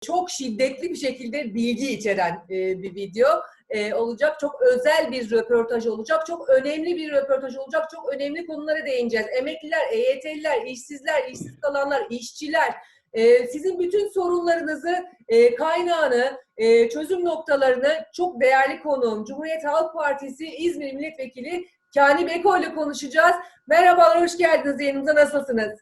çok şiddetli bir şekilde bilgi içeren e, bir video e, olacak. Çok özel bir röportaj olacak. Çok önemli bir röportaj olacak. Çok önemli konulara değineceğiz. Emekliler, EYT'liler, işsizler, işsiz kalanlar, işçiler, e, sizin bütün sorunlarınızı, e, kaynağını, e, çözüm noktalarını çok değerli konuğum Cumhuriyet Halk Partisi İzmir Milletvekili Kani Beko ile konuşacağız. Merhabalar, hoş geldiniz yayınımıza. Nasılsınız?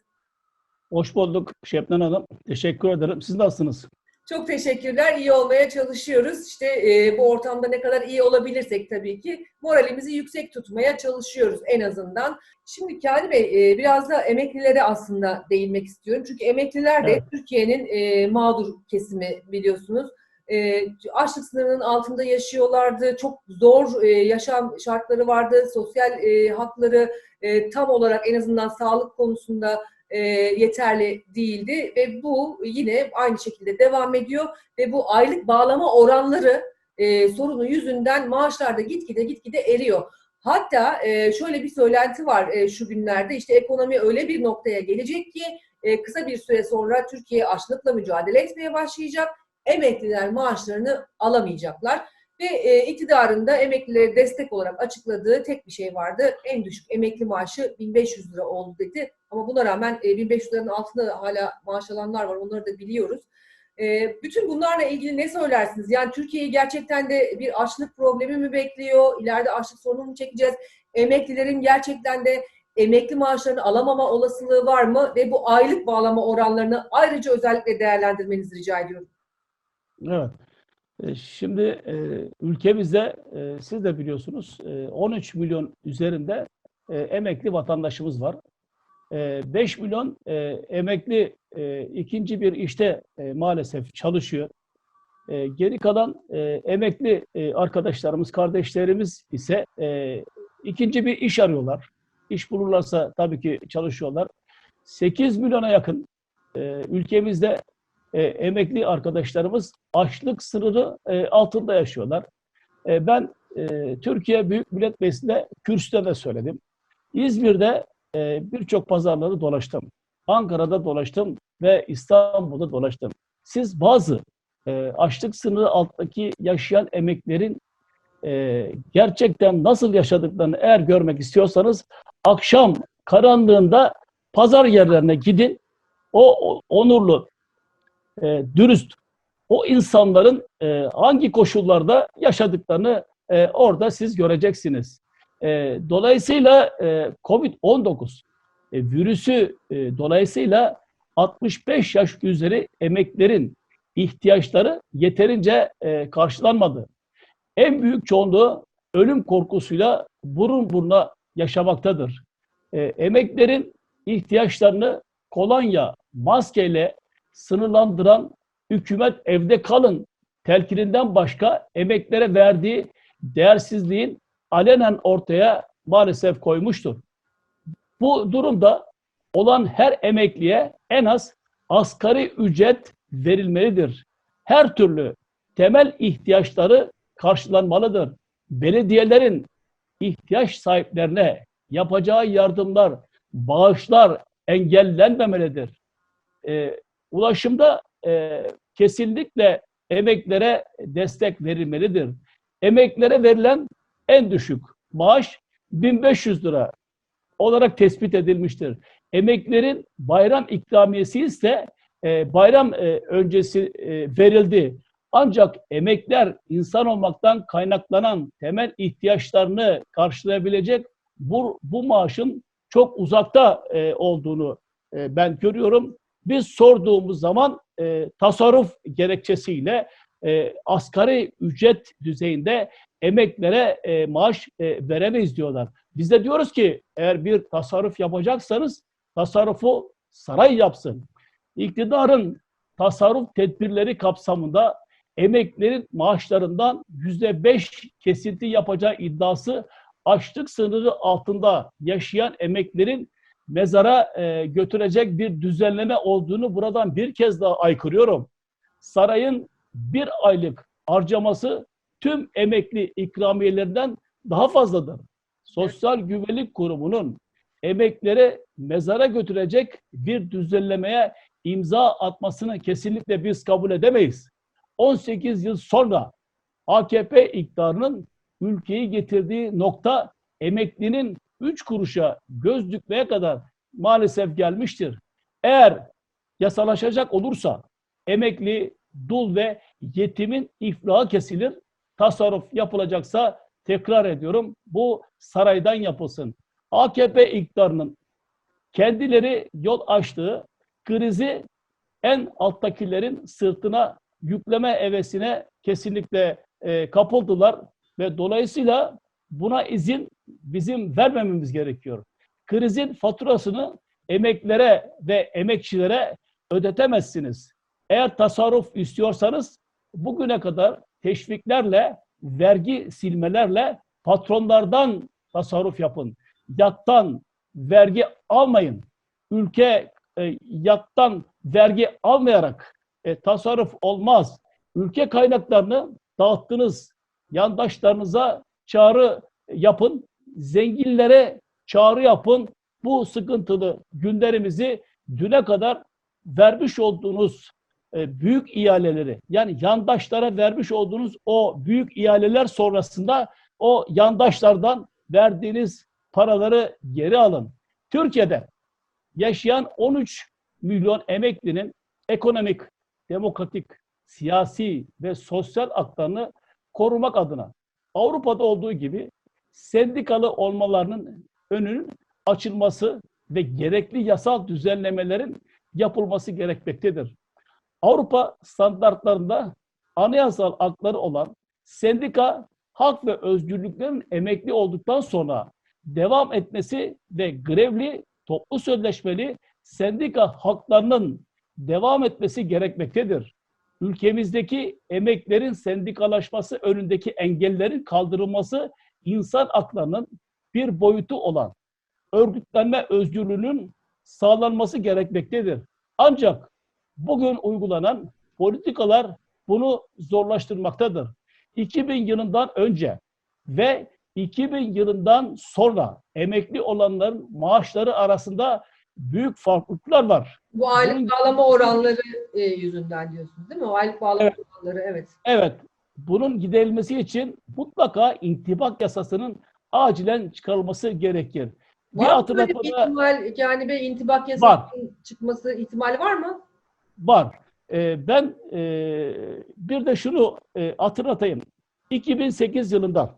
Hoş bulduk Şebnem Hanım. Teşekkür ederim. Siz nasılsınız? Çok teşekkürler. İyi olmaya çalışıyoruz. İşte e, bu ortamda ne kadar iyi olabilirsek tabii ki moralimizi yüksek tutmaya çalışıyoruz en azından. Şimdi Kani Bey e, biraz da emeklilere aslında değinmek istiyorum. Çünkü emekliler de Evet. Türkiye'nin e, mağdur kesimi biliyorsunuz. E, açlık sınırının altında yaşıyorlardı. Çok zor e, yaşam şartları vardı. Sosyal e, hakları e, tam olarak en azından sağlık konusunda e, yeterli değildi ve bu yine aynı şekilde devam ediyor ve bu aylık bağlama oranları e, sorunu yüzünden maaşlarda gitgide gitgide eriyor. Hatta e, şöyle bir söylenti var e, şu günlerde işte ekonomi öyle bir noktaya gelecek ki e, kısa bir süre sonra Türkiye açlıkla mücadele etmeye başlayacak. Emekliler maaşlarını alamayacaklar. Ve e, iktidarın da emeklilere destek olarak açıkladığı tek bir şey vardı. En düşük emekli maaşı 1500 lira oldu dedi. Ama buna rağmen e, 1500 liranın altında da hala maaş alanlar var. Onları da biliyoruz. E, bütün bunlarla ilgili ne söylersiniz? Yani Türkiye'yi gerçekten de bir açlık problemi mi bekliyor? İleride açlık sorunu mu çekeceğiz? Emeklilerin gerçekten de emekli maaşlarını alamama olasılığı var mı? Ve bu aylık bağlama oranlarını ayrıca özellikle değerlendirmenizi rica ediyorum. Evet. E, Şimdi e, ülkemizde e, siz de biliyorsunuz e, 13 milyon üzerinde emekli vatandaşımız var. E, 5 milyon emekli ikinci bir işte maalesef çalışıyor. Geri kalan emekli arkadaşlarımız, kardeşlerimiz ise ikinci bir iş arıyorlar. İş bulurlarsa tabii ki çalışıyorlar. 8 milyona yakın ülkemizde e, emekli arkadaşlarımız açlık sınırı e, altında yaşıyorlar. E, ben e, Türkiye Büyük Millet Meclisi'nde kürsüde de söyledim. İzmir'de e, birçok pazarları dolaştım. Ankara'da dolaştım ve İstanbul'da dolaştım. Siz bazı e, açlık sınırı alttaki yaşayan emeklerin e, gerçekten nasıl yaşadıklarını eğer görmek istiyorsanız akşam karanlığında pazar yerlerine gidin. O, o onurlu, e, dürüst o insanların e, hangi koşullarda yaşadıklarını e, orada siz göreceksiniz. E, dolayısıyla e, COVID-19 e, virüsü e, dolayısıyla 65 yaş üzeri emeklerin ihtiyaçları yeterince e, karşılanmadı. En büyük çoğunluğu ölüm korkusuyla burun buruna yaşamaktadır. E, emeklerin ihtiyaçlarını kolonya, maskeyle sınırlandıran hükümet evde kalın telkininden başka emeklere verdiği değersizliğin alenen ortaya maalesef koymuştur. Bu durumda olan her emekliye en az asgari ücret verilmelidir. Her türlü temel ihtiyaçları karşılanmalıdır. Belediyelerin ihtiyaç sahiplerine yapacağı yardımlar, bağışlar engellenmemelidir. Ee, ulaşımda e, kesinlikle emeklere destek verilmelidir. Emeklere verilen en düşük maaş 1500 lira olarak tespit edilmiştir. Emeklerin bayram ikramiyesi ise e, bayram e, öncesi e, verildi. Ancak emekler insan olmaktan kaynaklanan temel ihtiyaçlarını karşılayabilecek bu, bu maaşın çok uzakta e, olduğunu e, ben görüyorum. Biz sorduğumuz zaman e, tasarruf gerekçesiyle e, asgari ücret düzeyinde emeklere e, maaş e, veremeyiz diyorlar. Biz de diyoruz ki eğer bir tasarruf yapacaksanız tasarrufu saray yapsın. İktidarın tasarruf tedbirleri kapsamında emeklerin maaşlarından yüzde beş kesinti yapacağı iddiası açlık sınırı altında yaşayan emeklerin mezara e, götürecek bir düzenleme olduğunu buradan bir kez daha aykırıyorum. Sarayın bir aylık harcaması tüm emekli ikramiyelerinden daha fazladır. Sosyal Güvenlik Kurumu'nun emeklere mezara götürecek bir düzenlemeye imza atmasını kesinlikle biz kabul edemeyiz. 18 yıl sonra AKP iktidarının ülkeyi getirdiği nokta emeklinin 3 kuruşa göz dikmeye kadar maalesef gelmiştir. Eğer yasalaşacak olursa emekli, dul ve yetimin iflahı kesilir. Tasarruf yapılacaksa tekrar ediyorum bu saraydan yapılsın. AKP iktidarının kendileri yol açtığı krizi en alttakilerin sırtına yükleme evesine kesinlikle e, kapıldılar ve dolayısıyla buna izin bizim vermememiz gerekiyor. Krizin faturasını emeklere ve emekçilere ödetemezsiniz. Eğer tasarruf istiyorsanız bugüne kadar teşviklerle, vergi silmelerle patronlardan tasarruf yapın. Yattan vergi almayın. Ülke e, yattan vergi almayarak e, tasarruf olmaz. Ülke kaynaklarını dağıttınız. Yandaşlarınıza çağrı yapın. Zenginlere çağrı yapın. Bu sıkıntılı günlerimizi düne kadar vermiş olduğunuz e, büyük ihaleleri yani yandaşlara vermiş olduğunuz o büyük ihaleler sonrasında o yandaşlardan verdiğiniz paraları geri alın. Türkiye'de yaşayan 13 milyon emeklinin ekonomik, demokratik, siyasi ve sosyal haklarını korumak adına Avrupa'da olduğu gibi sendikalı olmalarının önünün açılması ve gerekli yasal düzenlemelerin yapılması gerekmektedir. Avrupa standartlarında anayasal hakları olan sendika hak ve özgürlüklerin emekli olduktan sonra devam etmesi ve grevli, toplu sözleşmeli sendika haklarının devam etmesi gerekmektedir. Ülkemizdeki emeklerin sendikalaşması önündeki engellerin kaldırılması insan haklarının bir boyutu olan örgütlenme özgürlüğünün sağlanması gerekmektedir. Ancak bugün uygulanan politikalar bunu zorlaştırmaktadır. 2000 yılından önce ve 2000 yılından sonra emekli olanların maaşları arasında büyük farklılıklar var. Bu aylık Bunun- bağlama oranları e, yüzünden diyorsunuz değil mi? O aylık bağlama Evet. oranları evet. Evet, bunun giderilmesi için mutlaka intibak yasasının acilen çıkarılması gerekir. Bir Var bir hatırlatmada ihtimal yani bir intibak yasasının çıkması ihtimali var mı? var. Ee, ben e, bir de şunu e, hatırlatayım. 2008 yılında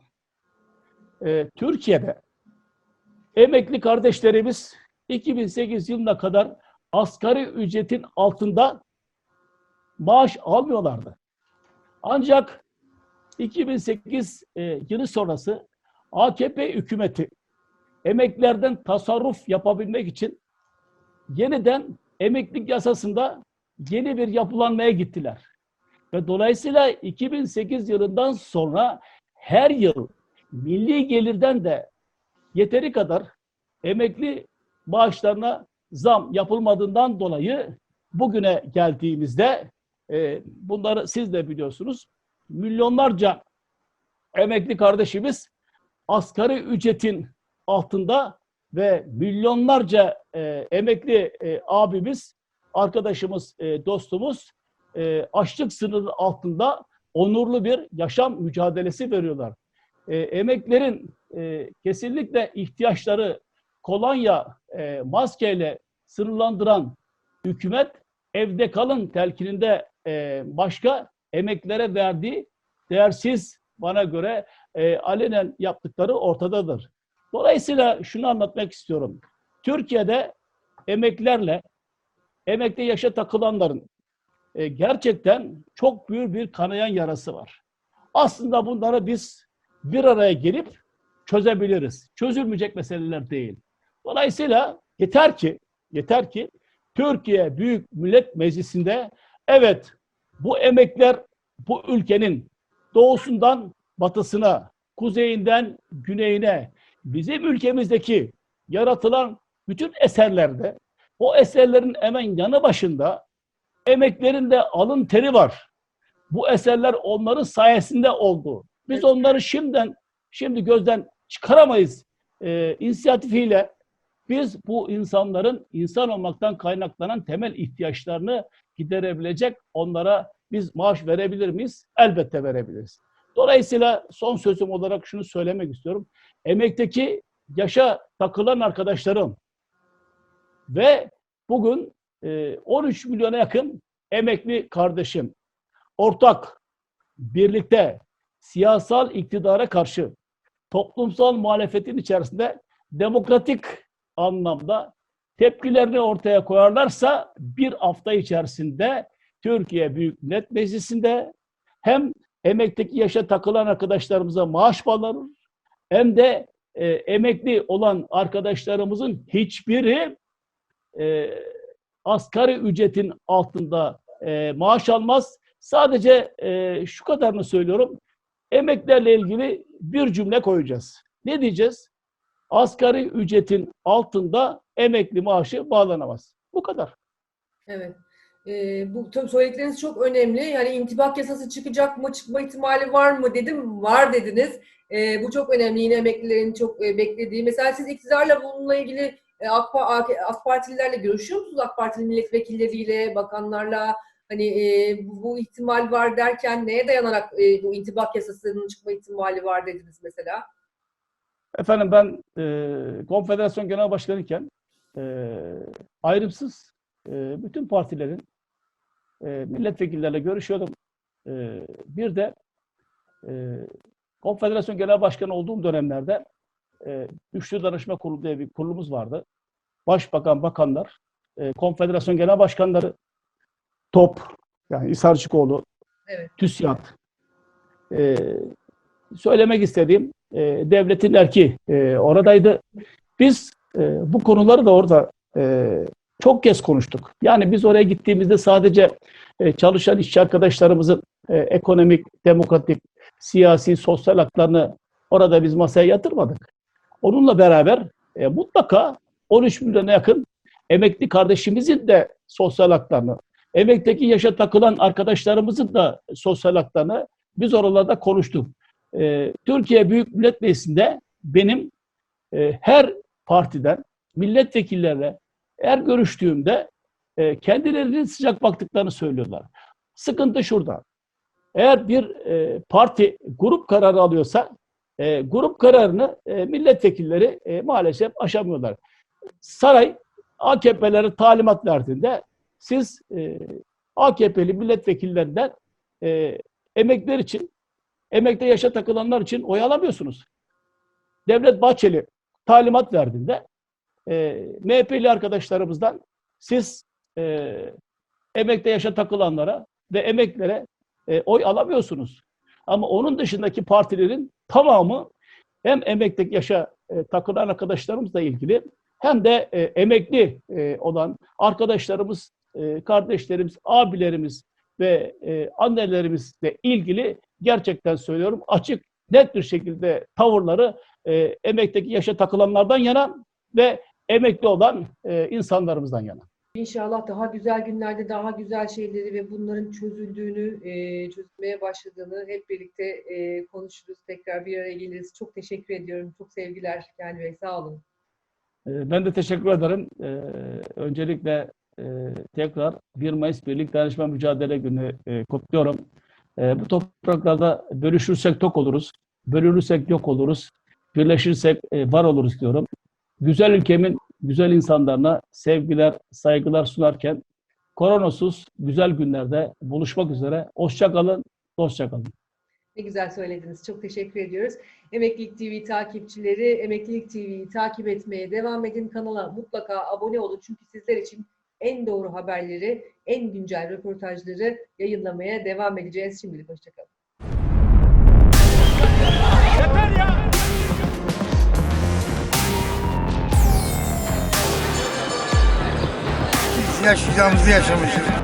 e, Türkiye'de emekli kardeşlerimiz 2008 yılına kadar asgari ücretin altında maaş almıyorlardı. Ancak 2008 e, yılı sonrası AKP hükümeti emeklilerden tasarruf yapabilmek için yeniden emeklilik yasasında yeni bir yapılanmaya gittiler. Ve dolayısıyla 2008 yılından sonra her yıl milli gelirden de yeteri kadar emekli maaşlarına zam yapılmadığından dolayı bugüne geldiğimizde e, bunları siz de biliyorsunuz milyonlarca emekli kardeşimiz asgari ücretin altında ve milyonlarca e, emekli e, abimiz, arkadaşımız, e, dostumuz e, açlık sınırı altında onurlu bir yaşam mücadelesi veriyorlar. E, emeklerin e, kesinlikle ihtiyaçları kolonya, e, maskeyle sınırlandıran hükümet evde kalın telkininde e, başka emeklere verdiği değersiz bana göre e, alenen yaptıkları ortadadır. Dolayısıyla şunu anlatmak istiyorum. Türkiye'de emeklerle emekli yaşa takılanların e, gerçekten çok büyük bir kanayan yarası var. Aslında bunları biz bir araya gelip çözebiliriz. Çözülmeyecek meseleler değil. Dolayısıyla yeter ki yeter ki Türkiye Büyük Millet Meclisi'nde evet bu emekler bu ülkenin doğusundan batısına, kuzeyinden güneyine, bizim ülkemizdeki yaratılan bütün eserlerde, o eserlerin hemen yanı başında emeklerin de alın teri var. Bu eserler onların sayesinde oldu. Biz onları şimdiden, şimdi gözden çıkaramayız. Ee, inisiyatifiyle Biz bu insanların insan olmaktan kaynaklanan temel ihtiyaçlarını giderebilecek onlara biz maaş verebilir miyiz? Elbette verebiliriz. Dolayısıyla son sözüm olarak şunu söylemek istiyorum. Emekteki yaşa takılan arkadaşlarım ve bugün e, 13 milyona yakın emekli kardeşim ortak birlikte siyasal iktidara karşı toplumsal muhalefetin içerisinde demokratik anlamda tepkilerini ortaya koyarlarsa bir hafta içerisinde Türkiye Büyük Millet Meclisi'nde hem emekteki yaşa takılan arkadaşlarımıza maaş bağlanır hem de e, emekli olan arkadaşlarımızın hiçbiri e, asgari ücretin altında e, maaş almaz. Sadece e, şu kadarını söylüyorum. Emeklerle ilgili bir cümle koyacağız. Ne diyeceğiz? Asgari ücretin altında emekli maaşı bağlanamaz. Bu kadar. Evet. Ee, bu tüm söyledikleriniz çok önemli. Yani intibak yasası çıkacak mı, çıkma ihtimali var mı dedim. Var dediniz. Ee, bu çok önemli. Yine emeklilerin çok e, beklediği. Mesela siz iktidarla bununla ilgili e, AK, AK, AK Partililerle görüşüyor musunuz? AK Partili milletvekilleriyle, bakanlarla hani e, bu ihtimal var derken neye dayanarak e, bu intibak yasasının çıkma ihtimali var dediniz mesela? Efendim ben e, konfederasyon genel başkanıyken e, ayrımsız e, bütün partilerin e, milletvekillerle görüşüyordum. E, bir de e, konfederasyon genel başkanı olduğum dönemlerde e, Üçlü Danışma Kurulu diye bir kurulumuz vardı. Başbakan, bakanlar, e, konfederasyon genel başkanları, TOP, yani İsarcıkoğlu, Evet. TÜSİAD, e, söylemek istediğim e, devletin erki e, oradaydı. Biz e, bu konuları da orada e, çok kez konuştuk. Yani biz oraya gittiğimizde sadece e, çalışan işçi arkadaşlarımızın e, ekonomik, demokratik, siyasi, sosyal haklarını orada biz masaya yatırmadık. Onunla beraber e, mutlaka 13 milyona yakın emekli kardeşimizin de sosyal haklarını, emekteki yaşa takılan arkadaşlarımızın da sosyal haklarını biz oralarda konuştuk. E, Türkiye Büyük Millet Meclisi'nde benim e, her partiden milletvekillerle her görüştüğümde e, kendilerinin sıcak baktıklarını söylüyorlar. Sıkıntı şurada. Eğer bir e, parti grup kararı alıyorsa e, grup kararını e, milletvekilleri e, maalesef aşamıyorlar. Saray AKP'lere talimat verdiğinde siz e, AKP'li milletvekillerinden e, emekler için emekte yaşa takılanlar için oy alamıyorsunuz. Devlet Bahçeli talimat verdiğinde e, MHP'li arkadaşlarımızdan siz e, emekte yaşa takılanlara ve emeklere e, oy alamıyorsunuz. Ama onun dışındaki partilerin tamamı hem emekteki yaşa e, takılan arkadaşlarımızla ilgili hem de e, emekli e, olan arkadaşlarımız, e, kardeşlerimiz, abilerimiz ve e, annelerimizle ilgili gerçekten söylüyorum açık, net bir şekilde tavırları e, emekteki yaşa takılanlardan yana ve emekli olan e, insanlarımızdan yana. İnşallah daha güzel günlerde daha güzel şeyleri ve bunların çözüldüğünü, e, çözülmeye başladığını hep birlikte e, konuşuruz. Tekrar bir araya geliriz. Çok teşekkür ediyorum. Çok sevgiler Kendi Bey. Sağ olun. E, Ben de teşekkür ederim. E, Öncelikle e, tekrar 1 Mayıs Birlik Dayanışma Mücadele Günü e, kutluyorum. E, Bu topraklarda bölüşürsek tok oluruz, bölünürsek yok oluruz, birleşirsek e, var oluruz diyorum. Güzel ülkemin güzel insanlarına sevgiler, saygılar sunarken koronasız güzel günlerde buluşmak üzere. Hoşça kalın, dostça kalın. Ne güzel söylediniz. Çok teşekkür ediyoruz. Emeklilik TV takipçileri Emeklilik TV'yi takip etmeye devam edin. Kanala mutlaka abone olun. Çünkü sizler için en doğru haberleri, en güncel röportajları yayınlamaya devam edeceğiz. Şimdilik hoşçakalın. Yeter ya! Biz yaşayacağımızı yaşamışız.